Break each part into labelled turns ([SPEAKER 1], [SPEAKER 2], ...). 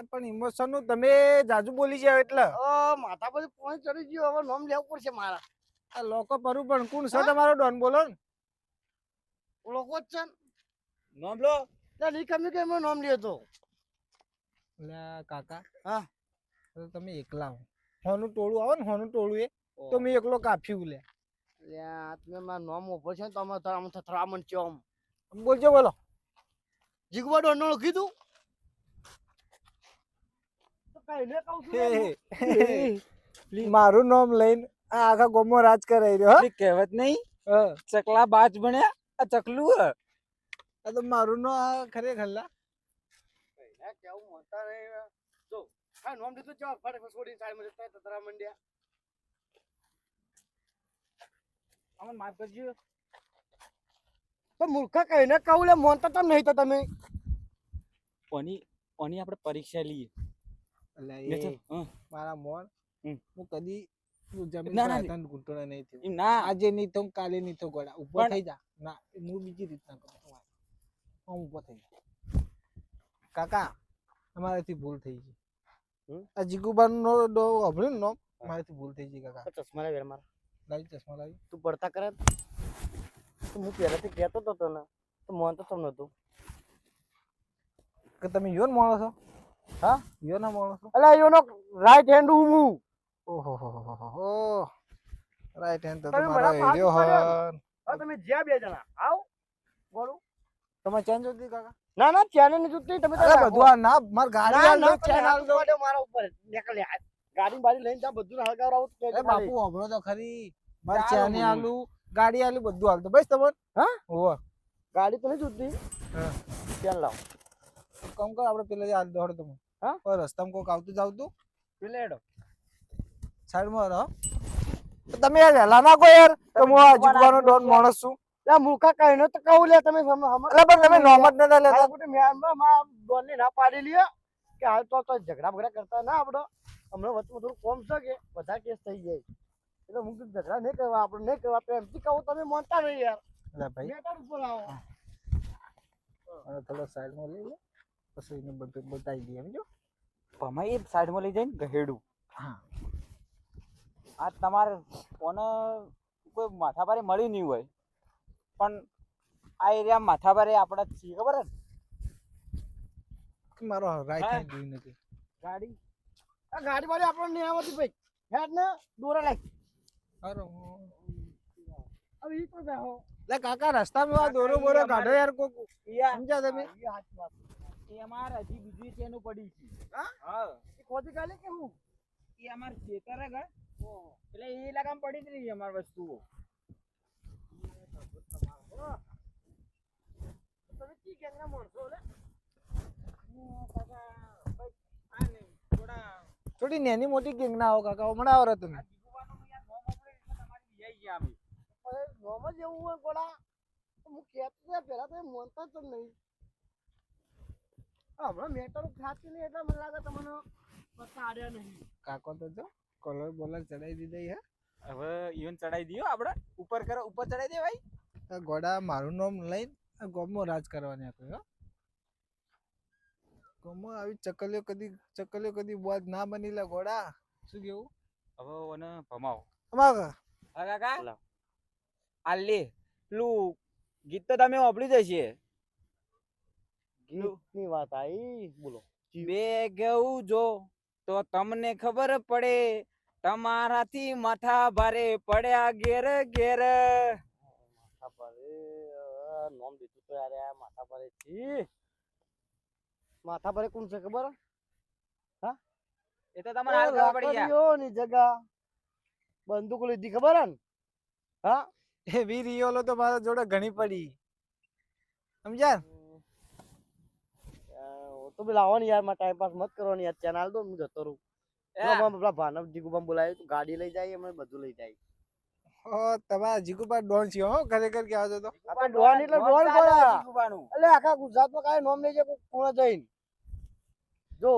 [SPEAKER 1] એટલે પણ ઇમોશનનું તમે જાજુ બોલી જાવ એટલે.
[SPEAKER 2] માથા પર પોઈન્ટ ચડી ગયો. હવે નોમ લેવું પડશે મારા.
[SPEAKER 1] આ લોકો પરું પણ કોણ છે તમારો? ડોન બોલો
[SPEAKER 2] લોકો જ છે.
[SPEAKER 3] નોમ લો.
[SPEAKER 2] ત્યાં નહીં કે નોમ લ્યો તો
[SPEAKER 1] કાકા.
[SPEAKER 2] હા.
[SPEAKER 1] તમે એકલા હો. હોનું ટોળું આવે ને હોનું ટોળું એ. તો મેં એકલો કાફી લે.
[SPEAKER 2] તમે મારા નોમ ઊભો છે તો અમે તારા થથરામણ છે
[SPEAKER 1] બોલજો બોલો.
[SPEAKER 2] જીગવા ડોનનો કીધું તો કાંઈ ને કહું છું
[SPEAKER 1] હે,
[SPEAKER 2] ને
[SPEAKER 1] હે, હે. મારું નામ લઈને આ આખા ગોમો રાજ કરાઈ રહ્યો
[SPEAKER 3] કહેવત નહીં. ચકલા બાજ બન્યા આ ચકલું
[SPEAKER 1] આ તો મારું નો આ ખરે
[SPEAKER 2] ખલ્લા કેવું મોટા રે. જો હા નોમ દીધું ચાલ ફટાફટ છોડીને સાઈડમાં જતા રહ્યા, થથરા મંડ્યા.
[SPEAKER 3] અમન માફ કરજો.
[SPEAKER 2] તો મૂર્ખા કહીને ને કહું લે મોનતા તમે નહીં તો તમે.
[SPEAKER 3] ઓની ઓની આપણે પરીક્ષા લઈએ?
[SPEAKER 1] મારા મોન હું કદી
[SPEAKER 3] ના,
[SPEAKER 1] આજે નહીં તો કાલે નહીં તો ગોળા ઉપર થઈ જા. ના હું બીજી રીતના કરું હું ઊભો થઈ જા. કાકા અમારાથી ભૂલ થઈ ગઈ? આ જીગુબાન નો ડો ને મારાથી ભૂલ થઈ ગઈ કાકા.
[SPEAKER 2] ચશ્મા લે વેર મારા.
[SPEAKER 1] લાવી ચશ્મા લાવી.
[SPEAKER 2] તું પડતા કરે તો. હું પહેલાથી કહેતો તો ને તો મોન તો તમ નતું.
[SPEAKER 1] કે તમે યોન માણો છો?
[SPEAKER 2] હા?
[SPEAKER 1] યોન ના માણો છો
[SPEAKER 2] અલા એનો રાઈટ હેન્ડ હું હું
[SPEAKER 1] ઓહો હો હો હો હો રાઈટ હેન્ડ તો
[SPEAKER 2] તમે
[SPEAKER 1] તમારો
[SPEAKER 2] હાથ
[SPEAKER 1] હન.
[SPEAKER 2] તમે જ્યાં બે જણા. આવ બોલો.
[SPEAKER 1] તમે ચેન્જ જોતી કાકા?
[SPEAKER 2] ના ના ચેન ને જોતી તમે
[SPEAKER 1] અરે બધું ના માર ગાડી આલ
[SPEAKER 2] ના
[SPEAKER 1] ચેન આલ દો.
[SPEAKER 2] મારા ઉપર. નીકળે ગાડી બારી લઈને જા બધું હળગાવ આવું તો
[SPEAKER 1] એ બાપુ હોભળો તો ખરી. માર ચેન
[SPEAKER 2] ચેને.
[SPEAKER 1] આલુ ગાડી આલુ બધું હાલ દો. બસ તમને
[SPEAKER 2] હા?
[SPEAKER 1] હોવ
[SPEAKER 2] ગાડી તો નહીં જોતી.
[SPEAKER 1] હા.
[SPEAKER 2] ચેન લાવ.
[SPEAKER 1] કમ કર આપણે પેલા આલ દો હળ તમે
[SPEAKER 2] હા?
[SPEAKER 1] રસ્તામાં કોક આવતું જાવતું
[SPEAKER 2] પેલેડો
[SPEAKER 1] સાઈડમાં રહો તમે વહેલા ના કો યાર તો હું આ જીગવાનો ડોન માણસ છું
[SPEAKER 2] લા મૂર્ખા કઈ તો કહું લે તમે
[SPEAKER 1] એટલે પણ તમે નોમ નતા લેતા
[SPEAKER 2] મ્યાનમાં ડોનને ના પાડી લ્યો કે હાલ તો તો ઝઘડા બગડા કરતા ના આપડો હમણાં વચ્ચે થોડું કોમ છે કે બધા કેસ થઈ જાય એટલે હું ઝઘડા નહીં કરવા આપણે નહીં કરવા પ્રેમથી કહું તમે માનતા નહીં યાર
[SPEAKER 1] એટલે ભાઈ
[SPEAKER 2] ઉપર આવો
[SPEAKER 1] થોડો સાઈડમાં લઈ લે પછી એને બધું બતાવી દઈએ સમજો?
[SPEAKER 3] ભમાઈ એ સાઈડમાં લઈ જઈને ગહેડું.
[SPEAKER 1] હા.
[SPEAKER 3] આ તમારે કોને કોઈ માથાભારે મળ્યું નહીં હોય. પણ આ એરિયા માથાભારે આપણા છીએ ખબર ને?
[SPEAKER 1] મારો રાઈટ હેન્ડ જોઈ નથી
[SPEAKER 3] ગાડી?
[SPEAKER 2] આ ગાડી વાળી આપણને નહીં આવતી ભાઈ. હેડ ને દોરા લાગી
[SPEAKER 1] અરે
[SPEAKER 2] હવે ઈ તો જાઓ
[SPEAKER 1] લે કાકા રસ્તામાં દોરો બોરો કાઢો યાર કોક. સમજ્યા તમે?
[SPEAKER 2] ઈ હાચી વાત.
[SPEAKER 3] એ અમારે હજી બીજી ચેનું પડી છે.
[SPEAKER 2] હા?
[SPEAKER 3] હા.
[SPEAKER 2] એ ખોદી કાલે કે હું?
[SPEAKER 3] એ અમાર ખેતર હે. એટલે એ લગામ પડી જ રહી અમાર વસ્તુઓ.
[SPEAKER 2] તમે કી ગેંગના માણસો લે?
[SPEAKER 1] થોડી નાની મોટી ગેંગ ના આવો કાકા હમણાં આવો તમે.
[SPEAKER 2] નોમ જ એવું હોય ગોળા. હું કહેતો પહેલા તો માનતા જ નહીં. હમણાં મેટર ખાતી નહીં એટલે મને લાગે તમને પત્તા નહીં.
[SPEAKER 1] કાકો તો જો કલર બોલર ચડાઈ દીધી હે.
[SPEAKER 3] હવે ઈવન ચડાઈ દયો આપણે. ઉપર કરો ઉપર ચડાઈ દે ભાઈ.
[SPEAKER 1] ગોડા મારું નામ લઈને આ ગોમમાં રાજ કરવાની આપ્યો હો. ગોમમાં આવી ચકલીઓ કદી ચકલીઓ કદી બોજ ના બની લે ગોડા. શું કેવું?
[SPEAKER 3] હવે ઓને ભમાવો.
[SPEAKER 1] ભમાવો
[SPEAKER 3] હા કાકા?
[SPEAKER 2] લાવ.
[SPEAKER 3] આ લે પેલું ગીત તો તમે વાપરી જશે
[SPEAKER 2] ગીતની વાત આવી બોલો.
[SPEAKER 3] બે ગયું જો તો તમને ખબર પડે તમારાથી માથા ભારે પડ્યા ઘેર ઘેર.
[SPEAKER 2] માથા પર નોમ દીધું તો યાર આ માથા ભારે છી માથા ભારે કોણ છે ખબર?
[SPEAKER 3] એ તો તમને હાલ ખબર પડી ગયા.
[SPEAKER 2] ની જગા. બંદૂક લીધી ખબર હે ને? હા?
[SPEAKER 1] એ વીર તો મારા જોડે ઘણી પડી. સમજ્યા?
[SPEAKER 2] તો બી લાવવાની યારમાં ટાઈમ પાસ મત કરવાની યાર ચેનલ દો હું જતો રહું. પેલા ભાનવ જીગુબામ બોલાય તો ગાડી લઈ જાય અમે બધું લઈ જાય.
[SPEAKER 1] ઓ તમારા જીગુબા ડોન છે હો ખરેખર કે આવજો તો
[SPEAKER 2] ડોન એટલે ડોન
[SPEAKER 3] ચાલે
[SPEAKER 2] એટલે આખા ગુજરાતમાં કાંઈ નોમ લઈ જાય કોણ જઈને? જો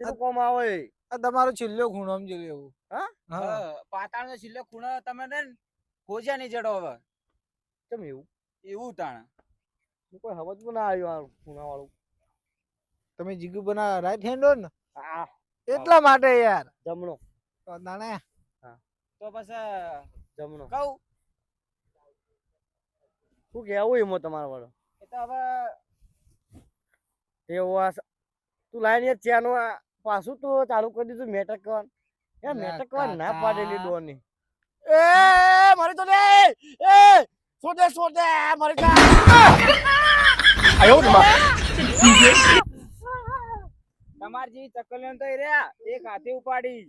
[SPEAKER 2] તેનું કોમ આવે.
[SPEAKER 1] આ તમારો છેલ્લો ખૂણો સમજો એવું.
[SPEAKER 2] હા?
[SPEAKER 1] હા.
[SPEAKER 3] પાતાળનો છેલ્લો ખૂણો તમે ને ખોજ્યા નહીં જડો હવે.
[SPEAKER 2] કેમ એવું?
[SPEAKER 3] એવું તાણ.
[SPEAKER 2] કોઈ સમજમાં ના આવ્યું આ ખૂણા વાળું
[SPEAKER 1] તમે જીગુ બના રાઈટ હેન્ડ હો ને.
[SPEAKER 2] હા.
[SPEAKER 1] એટલા માટે યાર.
[SPEAKER 2] જમણો.
[SPEAKER 1] તો તાણે
[SPEAKER 3] તો પછી
[SPEAKER 2] જમણો.
[SPEAKER 3] કહું.
[SPEAKER 2] શું કેવું એમાં તમારા વાળો?
[SPEAKER 3] એ તો હવે
[SPEAKER 2] એવો આ તું લાઈન ચેનો આ પાછું તો ચાલુ કરી દીધું મેટક કરવાનું એ
[SPEAKER 1] લે
[SPEAKER 2] મેટક કરવાની ના. પાડેલી ડોની. એ મારી તો લે. એ સોદે સોદે મારી કા
[SPEAKER 3] તમાર જેવી ચકલીઓ તો રહ્યા એક હાથે ઉપાડી.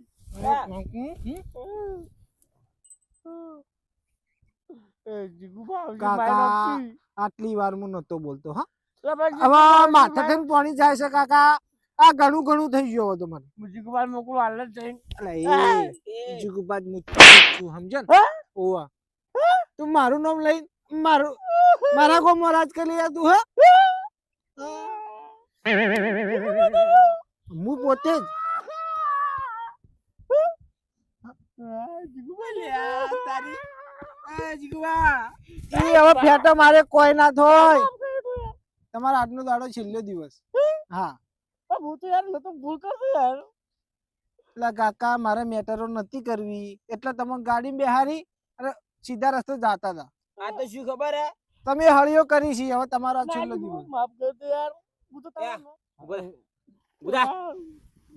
[SPEAKER 1] આટલી વાર હું નતો બોલતો હા? હવે માથા થઈને પાણી જાય છે કાકા. આ ઘણું ઘણું થઈ ગયું તો મને.
[SPEAKER 2] જીગુ મોકલું હાલ જ જઈને.
[SPEAKER 1] ને? ઓવા. તું મારું નામ લઈ મારું મારા કો મહારાજ કરી તું હે? હું પોતે જ. હવે ફેટો મારે કોઈ ના થોય તમારો આજનો દાડો છેલ્લો દિવસ. હા.
[SPEAKER 2] હું તો યાર તો ભૂલ કરતો યાર.
[SPEAKER 1] એટલે કાકા મારે મેટરો નથી કરવી. એટલે તમે ગાડી બેહારી અને સીધા રસ્તે જતા હતા.
[SPEAKER 3] આ તો શું ખબર હે?
[SPEAKER 1] તમે હળીઓ કરી છે હવે તમારો છેલ્લો દિવસ.
[SPEAKER 2] માફ કરતો યાર. હું તો
[SPEAKER 3] યા. ઉદા.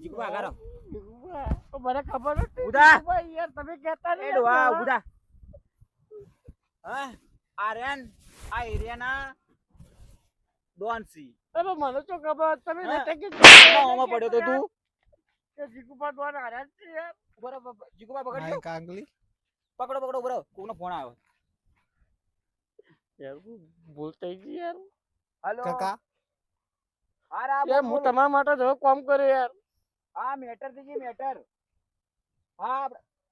[SPEAKER 3] જીગવા કરો
[SPEAKER 2] મને ખબર નથી
[SPEAKER 3] ઉદા.
[SPEAKER 2] યાર તમે કહેતા નહીં એડવા
[SPEAKER 3] ઉદા. હા આર્યન આ એરિયાના ડોનસી.
[SPEAKER 2] અરે મને તો ખબર? તમે નતા કે
[SPEAKER 3] ઓમાં પડ્યો તો તું.
[SPEAKER 2] કે જીગુબા ડોન આર્યન છે યાર.
[SPEAKER 3] બરાબર જીગુબા પકડજો.
[SPEAKER 1] કાંગલી
[SPEAKER 3] પકડો પકડો બરો કોનો ફોન આવ્યો.
[SPEAKER 2] યાર ભૂલ થઈ ગઈ યાર.
[SPEAKER 3] હાલો.
[SPEAKER 1] કાકા.
[SPEAKER 3] હા રા
[SPEAKER 2] યાર
[SPEAKER 3] બોલ,
[SPEAKER 2] હું તમારા માટે જો કામ કર્યો યાર.
[SPEAKER 3] હા મેટર થઈ ગઈ મેટર. હા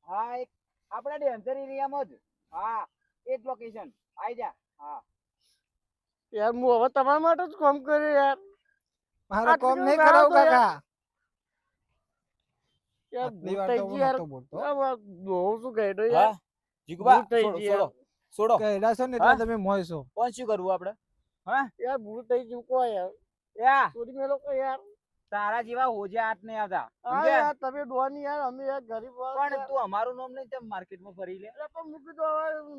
[SPEAKER 3] હા એક આપણા ડેન્સર એરિયામાં જ. હા એ જ લોકેશન આઈ જા. હા.
[SPEAKER 2] યાર હું હવે તમારા માટે જ કામ કર્યો યાર.
[SPEAKER 1] મારો કોમ નહીં કરાવું. કાકા.
[SPEAKER 2] યાર બહુ શું કહ્યું યાર.
[SPEAKER 3] હા જીગુબા
[SPEAKER 2] થઈ
[SPEAKER 3] છોડો. છોડો
[SPEAKER 1] કહેડા છો ને એટલે તમે મોય છો
[SPEAKER 3] કોણ શું કરવું આપણે
[SPEAKER 2] યાર ભૂલ થઈ ગઈ કો યાર.
[SPEAKER 3] યા.
[SPEAKER 2] છોડી મેલો કે યાર.
[SPEAKER 3] તારા જેવા હોજે હાથ નહીં આવતા.
[SPEAKER 2] તમે ડોની યાર અમે યાર ગરીબ
[SPEAKER 3] પણ તું અમારું નામ નહીં તેમ માર્કેટમાં ફરી લે.
[SPEAKER 2] પણ મૂકી દો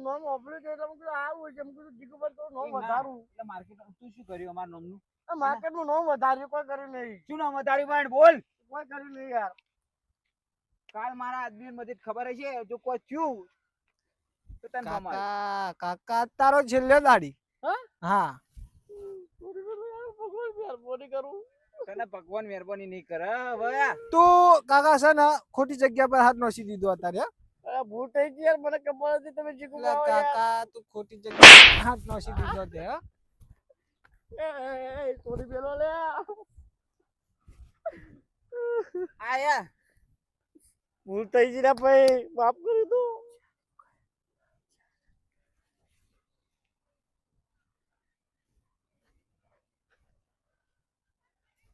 [SPEAKER 2] નામ દે એટલે મૂકી દો આવું છે. મૂકી દો પર તો નામ વધારું.
[SPEAKER 3] એટલે માર્કેટ તું શું કર્યું અમારું નામનું?
[SPEAKER 2] માર્કેટનું નામ વધાર્યું કોઈ કર્યું નહીં.
[SPEAKER 3] શું નામ વધાર્યું પણ? બોલ.
[SPEAKER 2] કોઈ કર્યું નહીં યાર.
[SPEAKER 3] કાલ મારા આદમી મદદ ખબર હશે જો કોઈ થયું તો તને
[SPEAKER 1] કાકા કાકા તારો છેલ્લો દાડી.
[SPEAKER 2] હા?
[SPEAKER 1] હા
[SPEAKER 2] છોડી મેલો યાર ભગવાન મહેરબાની કરું.
[SPEAKER 3] તને ભગવાન મહેરબાની નહીં કરે હવે
[SPEAKER 1] તું કાકા છે ને ખોટી જગ્યા પર હાથ નોસી દીધો અત્યારે
[SPEAKER 2] ભૂલ થઈ ગઈ યાર મને ખબર હતી તમે યાર
[SPEAKER 1] કાકા તું ખોટી જગ્યા હાથ નોસી દીધો તે હે?
[SPEAKER 2] એ, થોડી એ, લે.
[SPEAKER 3] આયા.
[SPEAKER 2] ભૂલ થઈ ગઈ ને ભાઈ માફ કરી દો.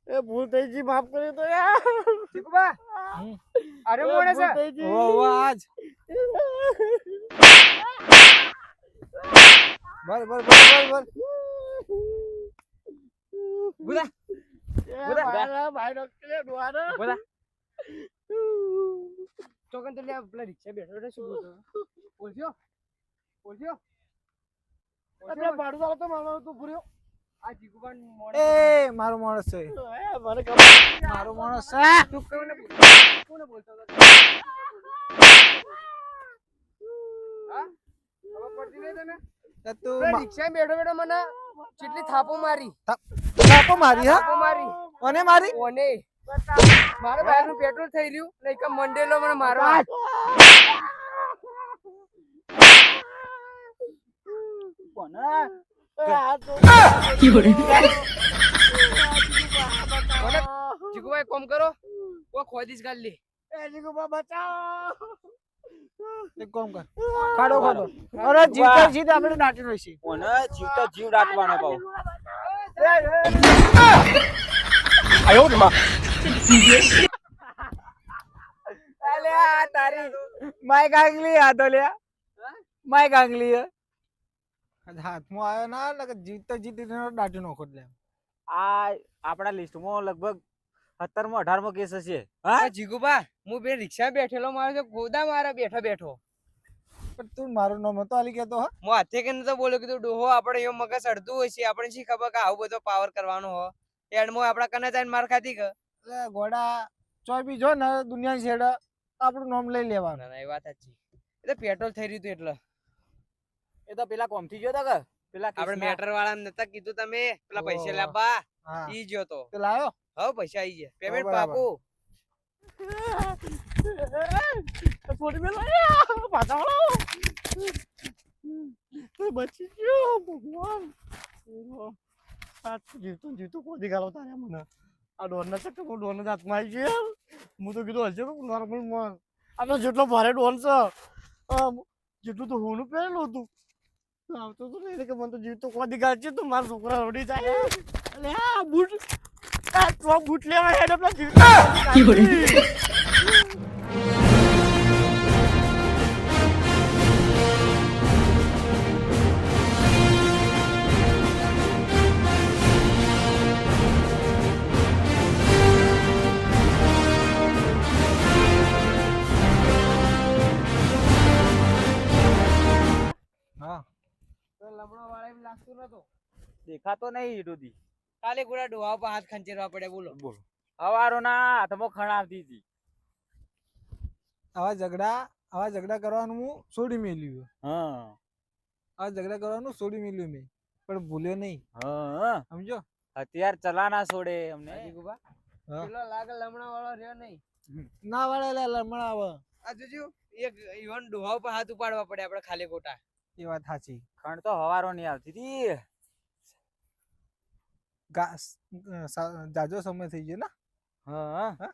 [SPEAKER 2] એ ભૂલ થઈ ગઈ માફ કરી તો યાર
[SPEAKER 1] ચીકુબા.
[SPEAKER 3] અરે મોડે છે.
[SPEAKER 1] ઓ ઓ આજ બર બર બર બર બર
[SPEAKER 3] ગુદા.
[SPEAKER 2] મારા ભાઈ ડોક્ટર દ્વારા
[SPEAKER 3] બોલા. ચોકન તો લે પેલા રિક્ષા બેઠો બેઠો શું બોલતો બોલજો બોલજો
[SPEAKER 2] આપણે ભાડું તો મારો તું ભૂર્યો.
[SPEAKER 3] આ જીગુબા
[SPEAKER 1] એ મારો માણસ છે.
[SPEAKER 2] મને ખબર
[SPEAKER 1] મારો માણસ છે.
[SPEAKER 3] તું કોને કોને બોલતો હતો? હા? ખબર પડતી નહીં તને?
[SPEAKER 1] તો તું
[SPEAKER 3] રિક્ષા બેઠો બેઠો મને કેટલી થાપો મારી.
[SPEAKER 1] થાપો મારી હા?
[SPEAKER 3] થાપો મારી.
[SPEAKER 1] મારી?
[SPEAKER 3] કોને? મારા બાઈકનું પેટ્રોલ થઈ રહ્યું નહીં કે મંડેલો મને મારવા કોના? જીગુભાઈ કોમ કરો. કો ખોદીશ કાઢ લે
[SPEAKER 2] એ, જીગુબા બચાવો.
[SPEAKER 1] એક કોમ કર. ખાડો ખાડો. અરે જીવતા જીત આપણે દાટી રહીશી
[SPEAKER 3] ઓને જીવતા જીવ દાટવાનો પાવ
[SPEAKER 1] અલે આ તારી માય કાંગલી આ તો લે માય કાંગલી હે. હાથમાં આવ્યો ના એટલે જીવતા જીતી દાટી નો ખોટ લે
[SPEAKER 3] આ આપણા લિસ્ટમાં લગભગ સત્તરમો અઢારમો કેસ હશે. હા?
[SPEAKER 4] જીગુભા જીગુબા હું બે રિક્ષા બેઠેલો મારો છે ગોદા મારા બેઠો બેઠો.
[SPEAKER 1] પણ તું મારું નામ હતો આલી કેતો હા.
[SPEAKER 4] હું હાથે કે નતો બોલ્યો કીધું ડોહો આપણે એમ મગજ અડધું હોય છે આપણે શી ખબર કે આવું બધો પાવર કરવાનો હો. એડમો આપણા કને જાય માર ખાધી કે?
[SPEAKER 1] એટલે ગોડા ચોય બી જો ને દુનિયા છેડ આપણું નામ લઈ લેવાનું.
[SPEAKER 4] ના ના એ વાત સાચી. એટલે તો પેટ્રોલ થઈ રહ્યું હતું એટલે.
[SPEAKER 3] એ તો પેલા કોમથી ગયો તો કે? પેલા
[SPEAKER 4] આપણે મેટર વાળા નતા કીધું તમે? પેલા પૈસા. લાવવા. ઈ ગયો તો.
[SPEAKER 1] તે લાવ્યો
[SPEAKER 4] હવે પૈસા આવી ગયા. પેમેન્ટ. પાકું.
[SPEAKER 2] છોડી મેલો પાછા વળો. બચી ગયો. ભગવાન. એનો આ જીવતો ને જીવતો. કોઈ ગાલો તારે મને. આ ડોનના ચક્કર હું ડોન જ હાથમાં આવી ગયો. હું તો કીધું હશે નોર્મલ આ તો જેટલો ભારે ડોન છે જેટલું તો હું પહેરેલું હતું. આવતો તો નહીં કે મને તો જીવતો કોઈ ગાળ છે તો મારા છોકરા રડી જાય. અલે આ બૂટ આ તો બૂટ લેવા હેડ આપણા જીવતો
[SPEAKER 4] લમણો વાળા એમ લાગતું નતો.
[SPEAKER 3] દેખાતો નહીં ડોદી
[SPEAKER 4] કાલે ગુડા ડોહા પર હાથ ખંચેરવા પડે બોલો.
[SPEAKER 3] બોલો. હવારો ના હાથમાં ખણાવતી હતી.
[SPEAKER 1] આવા ઝઘડા આવા ઝઘડા કરવાનું હું છોડી મેલ્યું
[SPEAKER 3] હા.
[SPEAKER 1] આવા ઝઘડા કરવાનું છોડી મેલ્યું મેં. પણ ભૂલ્યો નહીં.
[SPEAKER 3] હા.
[SPEAKER 1] સમજો?
[SPEAKER 3] હથિયાર ચલાના છોડે અમને.
[SPEAKER 4] જીગુબા
[SPEAKER 1] હા.
[SPEAKER 4] પેલો લાગે લમણા વાળો રહ્યો નહીં.
[SPEAKER 1] ના વાળે લમણ આવે
[SPEAKER 4] આ જોજો એક ઈવન ડોહા પર હાથ ઉપાડવા પડે આપણે ખાલી ખોટા.
[SPEAKER 1] એ વાત સાચી.
[SPEAKER 3] ખંડ તો હવારો નહીં આવતી હતી
[SPEAKER 1] જાજો સમય થઈ ગયો ને?
[SPEAKER 3] હા.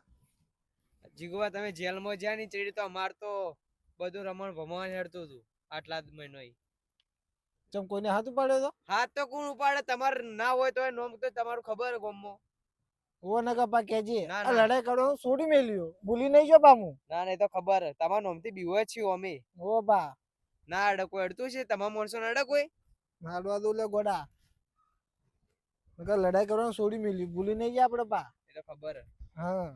[SPEAKER 4] જીગુબા તમે જેલમાં જ્યાં ની ચડી તો અમાર તો બધું રમણ ભમણ હેડતું હતું આટલા જ મહિનો
[SPEAKER 1] ચમ કોઈને હાથ ઉપાડ્યો તો?
[SPEAKER 4] હાથ તો કોણ ઉપાડે? તમારે ના હોય તો નોમ તો તમારું ખબર ગોમો
[SPEAKER 1] ઓ ના કપા કેજે આ. લડાઈ કરો છોડી મેલ્યો. ભૂલી નહીં જો પામું.
[SPEAKER 4] ના ના તો ખબર તમાર નોમથી બીવો છીએ અમે.
[SPEAKER 1] ઓ બા.
[SPEAKER 4] ના અડકો અડતું છે? તમામ માણસો ને અડક કોઈ
[SPEAKER 1] હાડવા દો લે ગોડા. નકર લડાઈ કરવાનું છોડી મેલ્યું. ભૂલી નહીં ગયા આપણે પા
[SPEAKER 4] એટલે ખબર.
[SPEAKER 1] હા.